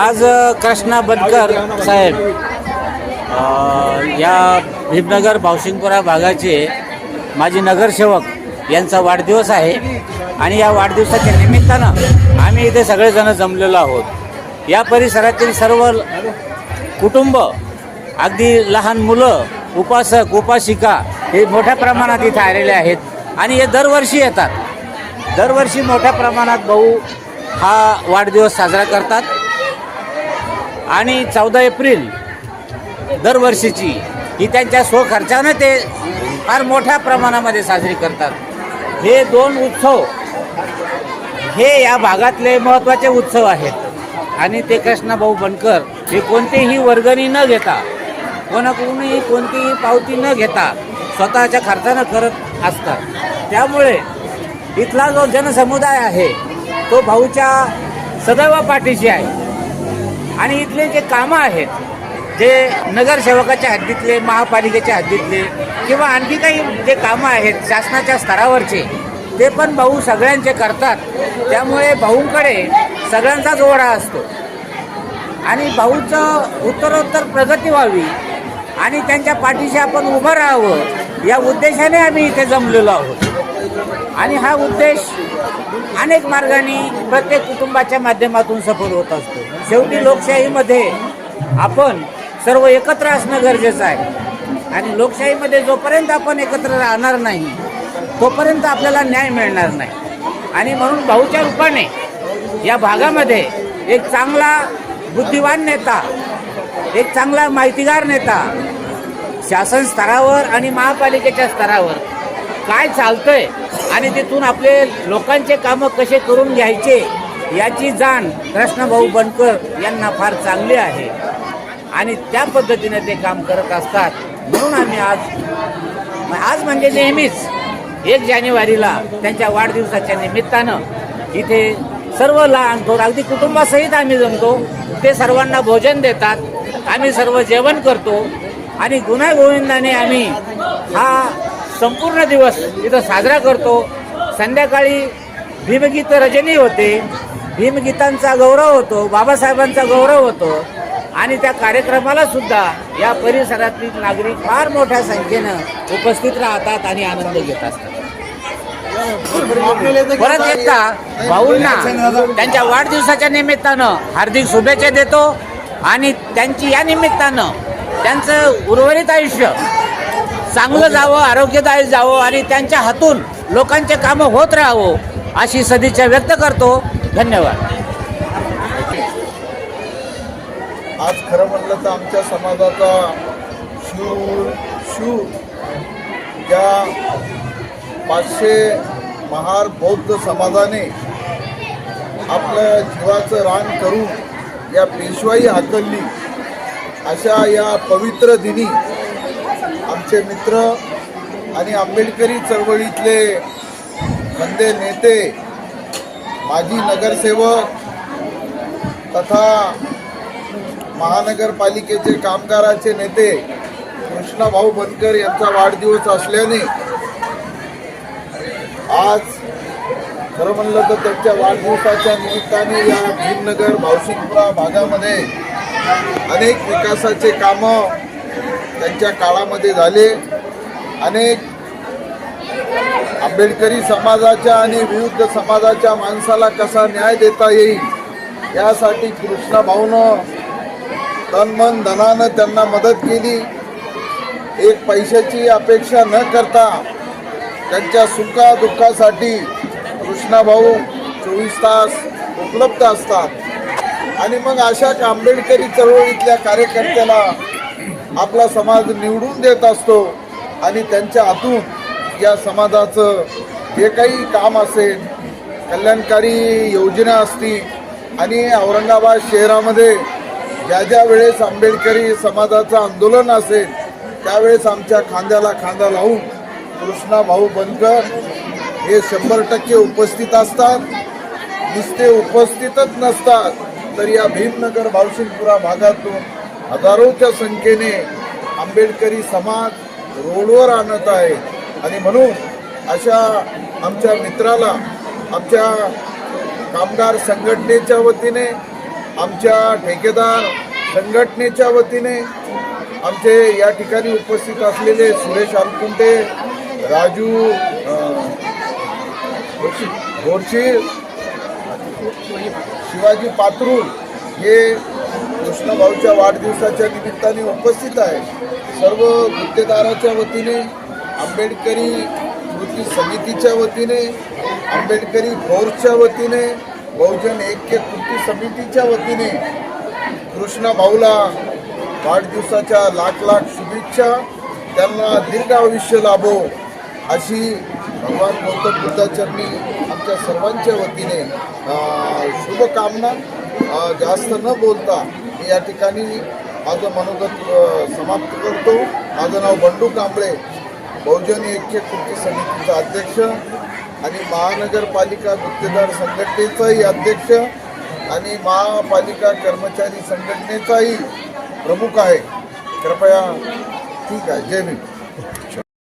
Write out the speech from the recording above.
आज कृष्णा बनकर साहेब या भीमनगर भावसिंगपुरा भागाचे माजी नगरसेवक यांचा वाढदिवस आहे. आणि या वाढदिवसाच्या निमित्तानं आम्ही इथे सगळेजण जमलेलो आहोत. या परिसरातील सर्व कुटुंब अगदी लहान मुलं उपासक उपासिका हे मोठ्या प्रमाणात इथे आलेले आहेत. आणि हे दरवर्षी येतात. दरवर्षी मोठ्या प्रमाणात भाऊ हा वाढदिवस साजरा करतात. आणि चौदा एप्रिल दरवर्षीची ही त्यांच्या स्वखर्चानं ते फार मोठ्या प्रमाणामध्ये साजरी करतात. हे दोन उत्सव हे या भागातले महत्त्वाचे उत्सव आहेत. आणि ते कृष्णाभाऊ बनकर हे कोणतेही वर्गणी न घेता कोणाकडूनही कोणतीही पावती न घेता स्वतःच्या खर्चानं करत असतात. त्यामुळे इथला जो जनसमुदाय आहे तो भाऊच्या सदैव पाठीशी आहे. आणि इथले जे कामं आहेत जे नगरसेवकाच्या हद्दीतले महापालिकेच्या हद्दीतले किंवा आणखी काही जे कामं आहेत शासनाच्या स्तरावरचे ते पण भाऊ सगळ्यांचे करतात. त्यामुळे भाऊंकडे सगळ्यांचाच ओढा असतो. आणि भाऊचं उत्तरोत्तर प्रगती व्हावी आणि त्यांच्या पाठीशी आपण उभं राहावं या उद्देशाने आम्ही इथे जमलेलो आहोत. आणि हा उद्देश अनेक मार्गाने प्रत्येक कुटुंबाच्या माध्यमातून सफल होत असतो. शेवटी लोकशाहीमध्ये आपण सर्व एकत्र असणं गरजेचं आहे. आणि लोकशाहीमध्ये जोपर्यंत आपण एकत्र राहणार नाही तोपर्यंत आपल्याला न्याय मिळणार नाही. आणि म्हणून भाऊच्या रूपाने या भागामध्ये एक चांगला बुद्धिवान नेता एक चांगला माहितीगार नेता शासन स्तरावर आणि महापालिकेच्या स्तरावर काय चालतंय? आणि तिथून आपले लोकांचे कामं कसे करून घ्यायचे याची जाण कृष्णभाऊ बनकर यांना फार चांगली आहे. आणि त्या पद्धतीने ते काम करत असतात. म्हणून आम्ही आज आज म्हणजे नेहमीच एक जानेवारीला त्यांच्या वाढदिवसाच्या निमित्तानं इथे सर्व लहान थोर अगदी कुटुंबासहित आम्ही जमतो. ते सर्वांना भोजन देतात. आम्ही सर्व जेवण करतो. आणि गुन्हा-गोविंदाने आम्ही हा संपूर्ण दिवस इथं साजरा करतो. संध्याकाळी भीमगीत रजनी होते. भीमगीतांचा गौरव होतो बाबासाहेबांचा गौरव होतो आणि त्या कार्यक्रमाला सुद्धा या परिसरातील नागरिक फार मोठ्या संख्येनं उपस्थित राहतात आणि आनंद घेत असतात. परत एकदा भाऊंना त्यांच्या वाढदिवसाच्या निमित्तानं हार्दिक शुभेच्छा देतो आणि त्यांची या निमित्तानं त्यांचं उर्वरित आयुष्य चांगलं जावं आरोग्यदायी जावं आणि त्यांच्या हातून लोकांचे कामं होत राहावं अशी सदिच्छा व्यक्त करतो. धन्यवाद. आज खरं म्हटलं तर आमच्या समाजाचा शूर शूर या पाचशे महार बौद्ध समाजाने आपलं जीवाचं रान करून या पेशवाई हाकलली अशा या पवित्र दिनी आमचे मित्र आणि आंबेडकरी चळवळीतले खंदे नेते माजी नगरसेवक तथा महानगरपालिकेचे कामगाराचे नेते कृष्णाभाऊ बनकर यांचा वाढदिवस असल्याने आज खरं म्हणलं तर त्यांच्या वाढदिवसाच्या निमित्ताने या भीमनगर भावसिंगपुरा भागामध्ये अनेक विकासाचे कामं त्यांच्या काळामध्ये झाले. अनेक आंबेडकरी समाजाच्या आणि विरुद्ध समाजाच्या माणसाला कसा न्याय देता येईल यासाठी कृष्णा भाऊनं तन मन धनानं त्यांना मदत केली. एक पैशाची अपेक्षा न करता त्यांच्या सुखादुःखासाठी कृष्णाभाऊ चोवीस तास उपलब्ध असतात. आणि मग अशा आंबेडकरी चळवळीतल्या कार्यकर्त्याला आपला समाज निवडून देत असतो आणि त्यांच्या हातून या समाजाचं जे काही काम असेल कल्याणकारी योजना असतील आणि औरंगाबाद शहरामध्ये ज्या ज्या वेळेस आंबेडकरी समाजाचं आंदोलन असेल त्यावेळेस आमच्या खांद्याला खांदा लावून कृष्णा भाऊ बनकर हे शंभर टक्के उपस्थित असतात. नुसते उपस्थितच नसतात तर या भीमनगर भावशिंगपुरा भागातून हजारोच्या संख्येने आंबेडकरी समाज रोडवर आणत आहे. आणि म्हणून अशा आमच्या मित्राला आमच्या कामगार संघटनेच्या वतीने आमच्या ठेकेदार संघटनेच्या वतीने आमचे या ठिकाणी उपस्थित असलेले सुरेश अलकुंटे राजू अं, शिवाजी पात्रू हे कृष्णभाऊच्या वाढदिवसाच्या निमित्ताने उपस्थित आहे. सर्व गुत्तेदाराच्या वतीने आंबेडकरी कृती समितीच्या वतीने आंबेडकरी फोर्सच्या वतीने बहुजन ऐक्य कृती समितीच्या वतीने कृष्ण भाऊला वाढदिवसाच्या लाख लाख शुभेच्छा. त्यांना दीर्घ आयुष्य लाभो अशी भगवान गौतम बुद्धाचरणी आमच्या सर्वांच्या वतीने शुभकामना जास्त न बोलता या ठिकाणी माझं मनोगत समाप्त करतो. माझं नाव बंडू कांबळे. बहुजन ऐक्य कृती समितीचा अध्यक्ष आणि महानगरपालिका गुत्तेदार संघटनेचाही अध्यक्ष आणि महापालिका कर्मचारी संघटनेचाही प्रमुख आहे. कृपया ठीक आहे. जय भीम.